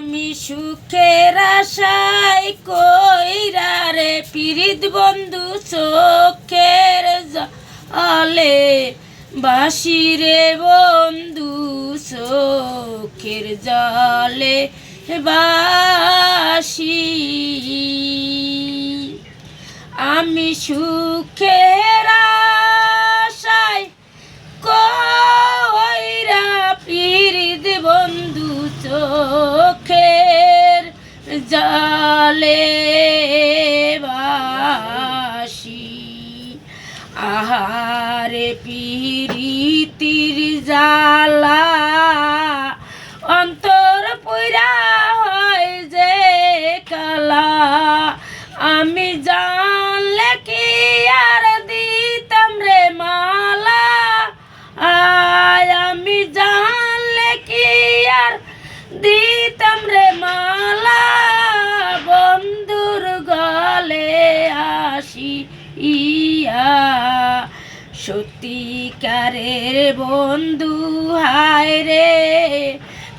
আমি সুখের আশায় কইরা রে পিরিত বন্ধু চোখের জলে, বাসি রে বন্ধু চোখের জলে, বাসি। আমি সুখের আশায় কইরা পিরিত বন্ধু চোখের জলে বাসি। আহারে পিরিতির জালা অন্তর পুরা হয় যে কালা। আমি জানলে কি আর দিতাম রে মালা? আয়, আমি জানলে কি আর দিতাম রে মালা? ইয়া সত্যিকারের বন্ধু হায় রে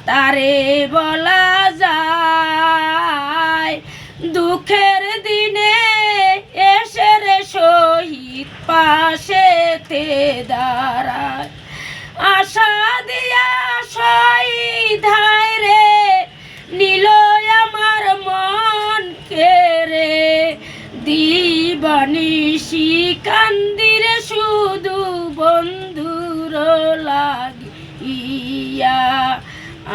তারে বলা যায়। দুঃখের দিনে এসে রে শহীদ পাশে দিবানিশি কান্দিরে শুধু বন্ধুর লাগিয়া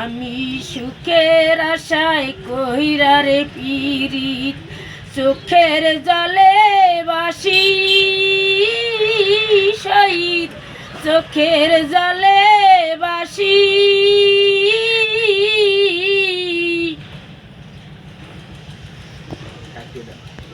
আমি সুখের আশায় কইরা রে পিরিত চোখের জলে বাসি শহীদ, চোখের জলে